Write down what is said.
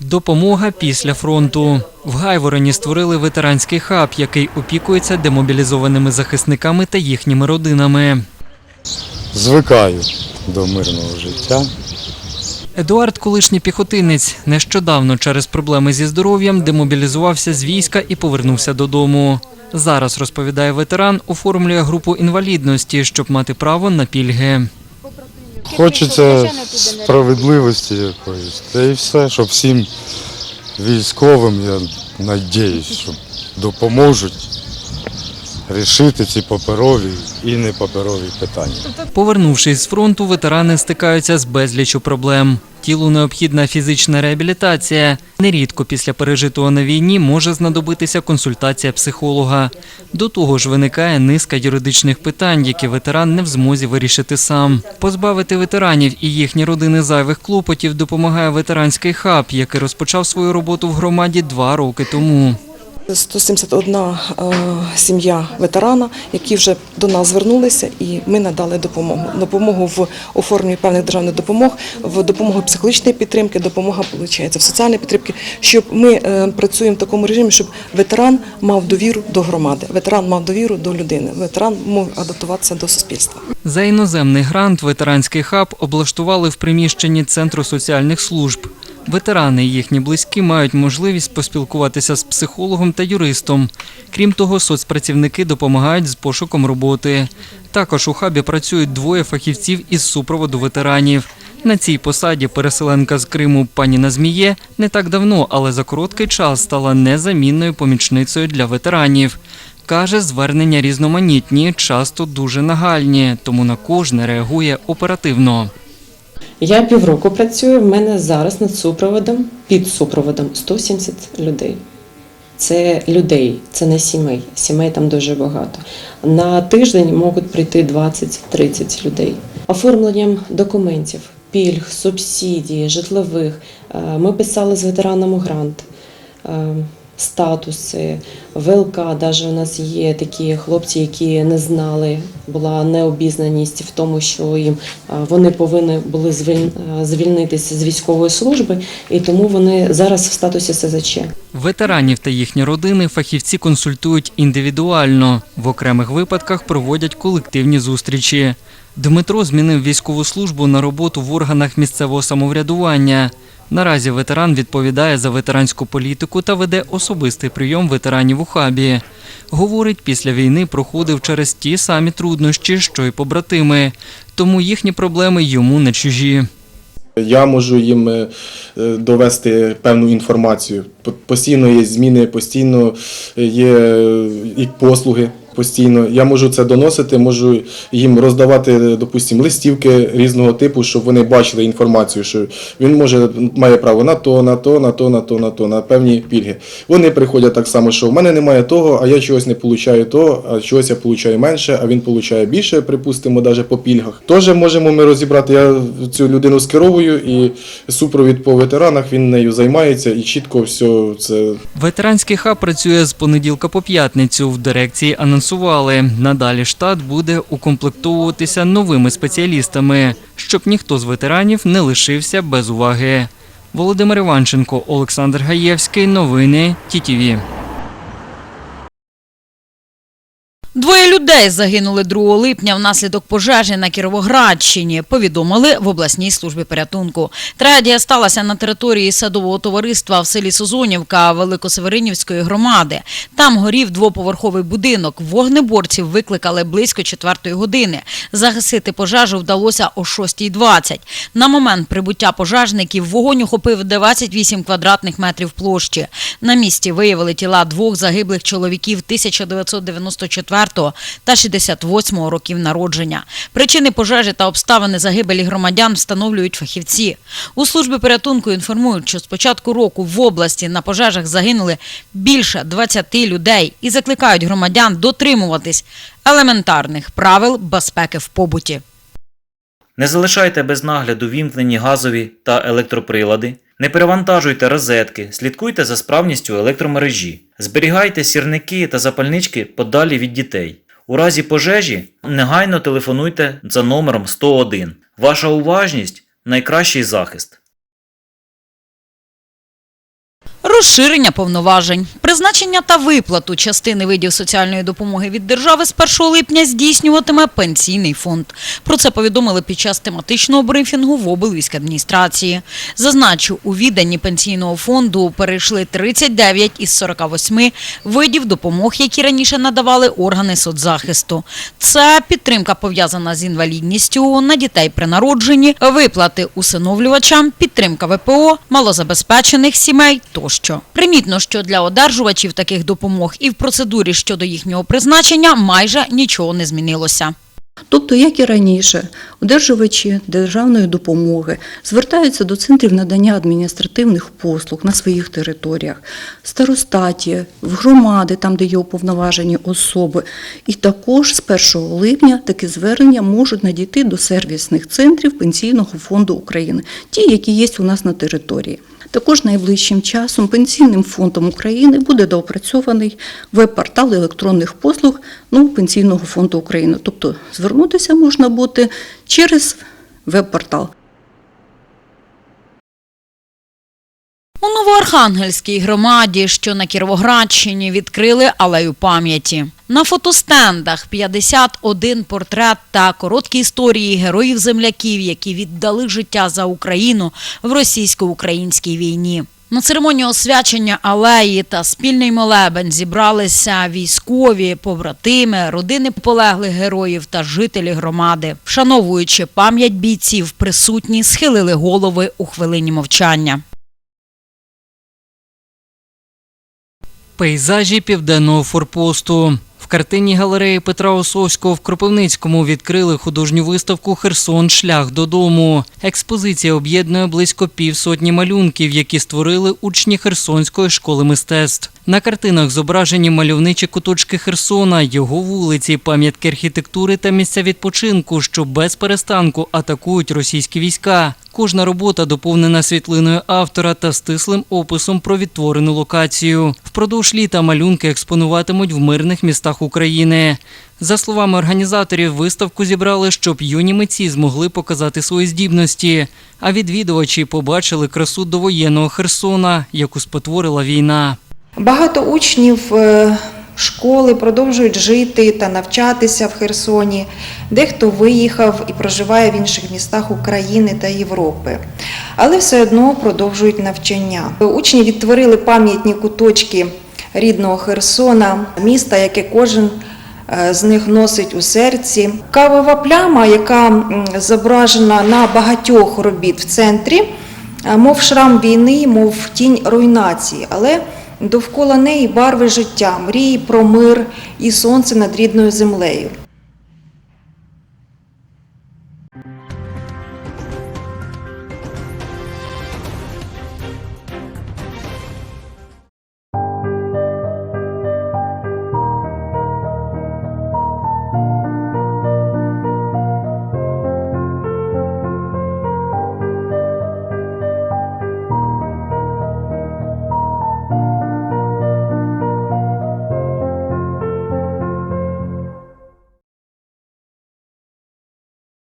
Допомога після фронту. В Гайвороні створили ветеранський хаб, який опікується демобілізованими захисниками та їхніми родинами. Звикаю до мирного життя. Едуард, колишній піхотинець, нещодавно через проблеми зі здоров'ям демобілізувався з війська і повернувся додому. Зараз розповідає ветеран, оформлює групу інвалідності, щоб мати право на пільги. Хочеться справедливості якоїсь. Та і все, щоб всім військовим, я сподіваюся, що допоможуть рішити ці паперові і непаперові питання. Повернувшись з фронту, ветерани стикаються з безліччю проблем. Тілу необхідна фізична реабілітація. Нерідко після пережитого на війні може знадобитися консультація психолога. До того ж, виникає низка юридичних питань, які ветеран не в змозі вирішити сам. Позбавити ветеранів і їхні родини зайвих клопотів допомагає ветеранський хаб, який розпочав свою роботу в громаді два роки тому. 171 е, сім'я ветерана, які вже до нас звернулися, і ми надали допомогу. Допомогу в оформленні певних державних допомог, в допомогу психологічної підтримки, допомога виходить, в соціальній підтримки, щоб ми е, працюємо в такому режимі, щоб ветеран мав довіру до громади, ветеран мав довіру до людини, ветеран мав адаптуватися до суспільства. За іноземний грант ветеранський хаб облаштували в приміщенні Центру соціальних служб. Ветерани і їхні близькі мають можливість поспілкуватися з психологом та юристом. Крім того, соцпрацівники допомагають з пошуком роботи. Також у хабі працюють двоє фахівців із супроводу ветеранів. На цій посаді переселенка з Криму пані Назміє не так давно, але за короткий час стала незамінною помічницею для ветеранів. Каже, звернення різноманітні, часто дуже нагальні, тому на кожне реагує оперативно. Я півроку працюю. В мене зараз над супроводом, під супроводом 170 людей. Це людей, це не сімей. Сімей там дуже багато. На тиждень можуть прийти 20-30 людей. Оформленням документів, пільг, субсидій, житлових. Е, Ми писали з ветеранами грант. Статуси, ВЛК, навіть у нас є такі хлопці, які не знали, була необізнаність в тому, що їм вони повинні були звільнитися з військової служби, і тому вони зараз в статусі СЗЧ. Ветеранів та їхні родини фахівці консультують індивідуально. В окремих випадках проводять колективні зустрічі. Дмитро змінив військову службу на роботу в органах місцевого самоврядування. Наразі ветеран відповідає за ветеранську політику та веде особистий прийом ветеранів у хабі. Говорить, після війни проходив через ті самі труднощі, що й побратими, тому їхні проблеми йому не чужі. Я можу їм е, довести певну інформацію. Постійно є зміни, постійно є е, і послуги. Постійно я можу це доносити, можу їм роздавати, допустимо, листівки різного типу, щоб вони бачили інформацію, що він може має право на то, на то, на то, на то, на то, на певні пільги. Вони приходять так само, що в мене немає того, а я чогось не получаю того, а чогось я получаю менше, а він получає більше, припустимо, навіть по пільгах. Теж можемо ми розібрати. Я цю людину скеровую і супровід по ветеранах він нею займається і чітко все це Ветеранський хаб працює з понеділка по п'ятницю. В дирекції анонсували. Надалі штат буде укомплектовуватися новими спеціалістами, щоб ніхто з ветеранів не лишився без уваги. Володимир Іванченко, Олександр Гаєвський. Новини ТІТІВІ. Двоє людей загинули 2 липня внаслідок пожежі на Кіровоградщині, повідомили в обласній службі порятунку. Трагедія сталася на території садового товариства в селі Сузунівка Великосеверинівської громади. Там горів двоповерховий будинок. Вогнеборців викликали близько четвертої години. Загасити пожежу вдалося о 6.20. На момент прибуття пожежників вогонь охопив 28 квадратних метрів площі. На місці виявили тіла двох загиблих чоловіків 1994 та 68 років народження. Причини пожежі та обставини загибелі громадян встановлюють фахівці. У службі порятунку інформують, що з початку року в області на пожежах загинули більше 20 людей і закликають громадян дотримуватись елементарних правил безпеки в побуті. Не залишайте без нагляду вімкнені газові та електроприлади. Не перевантажуйте розетки, слідкуйте за справністю електромережі, зберігайте сірники та запальнички подалі від дітей. У разі пожежі негайно телефонуйте за номером 101. Ваша уважність найкращий захист. Розширення повноважень, призначення та виплату частини видів соціальної допомоги від держави з 1 липня здійснюватиме пенсійний фонд. Про це повідомили під час тематичного брифінгу в облвійськадміністрації. Зазначу, у відданні пенсійного фонду перейшли 39 із 48 видів допомог, які раніше надавали органи соцзахисту. Це підтримка пов'язана з інвалідністю на дітей при народженні, виплати усиновлювачам, підтримка ВПО, малозабезпечених сімей тощо. Примітно, що для одержувачів таких допомог і в процедурі щодо їхнього призначення майже нічого не змінилося. Тобто, як і раніше, одержувачі державної допомоги звертаються до центрів надання адміністративних послуг на своїх територіях, старостаті, в громади, там, де є уповноважені особи. І також з 1 липня такі звернення можуть надійти до сервісних центрів Пенсійного фонду України, ті, які є у нас на території. Також найближчим часом Пенсійним фондом України буде доопрацьований веб-портал електронних послуг ну, Пенсійного фонду України. Тобто звернутися можна буде через веб-портал. У Новоархангельській громаді, що на Кіровоградщині, відкрили алею пам'яті. На фотостендах 51 портрет та короткі історії героїв-земляків, які віддали життя за Україну в російсько-українській війні. На церемонію освячення алеї та спільний молебень зібралися військові, побратими, родини полеглих героїв та жителі громади. Вшановуючи пам'ять бійців, присутні схилили голови у хвилині мовчання. Пейзажі південного форпосту. В картині галереї Петра Осовського в Кропивницькому відкрили художню виставку Херсон Шлях додому. Експозиція об'єднує близько півсотні малюнків, які створили учні Херсонської школи мистецтв. На картинах зображені мальовничі куточки Херсона, його вулиці, пам'ятки архітектури та місця відпочинку, що без перестанку атакують російські війська. Кожна робота доповнена світлиною автора та стислим описом про відтворену локацію. Впродовж літа малюнки експонуватимуть в мирних містах України. За словами організаторів, виставку зібрали, щоб юні митці змогли показати свої здібності, а відвідувачі побачили красу довоєнного Херсона, яку спотворила війна. Багато учнів е, школи продовжують жити та навчатися в Херсоні. Дехто виїхав і проживає в інших містах України та Європи, але все одно продовжують навчання. Учні відтворили пам'ятні куточки рідного Херсона, міста, яке кожен е, з них носить у серці. Кавова пляма, яка зображена на багатьох робіт в центрі, е, мов шрам війни, мов тінь руйнації, але довкола неї барви життя, мрії про мир і сонце над рідною землею.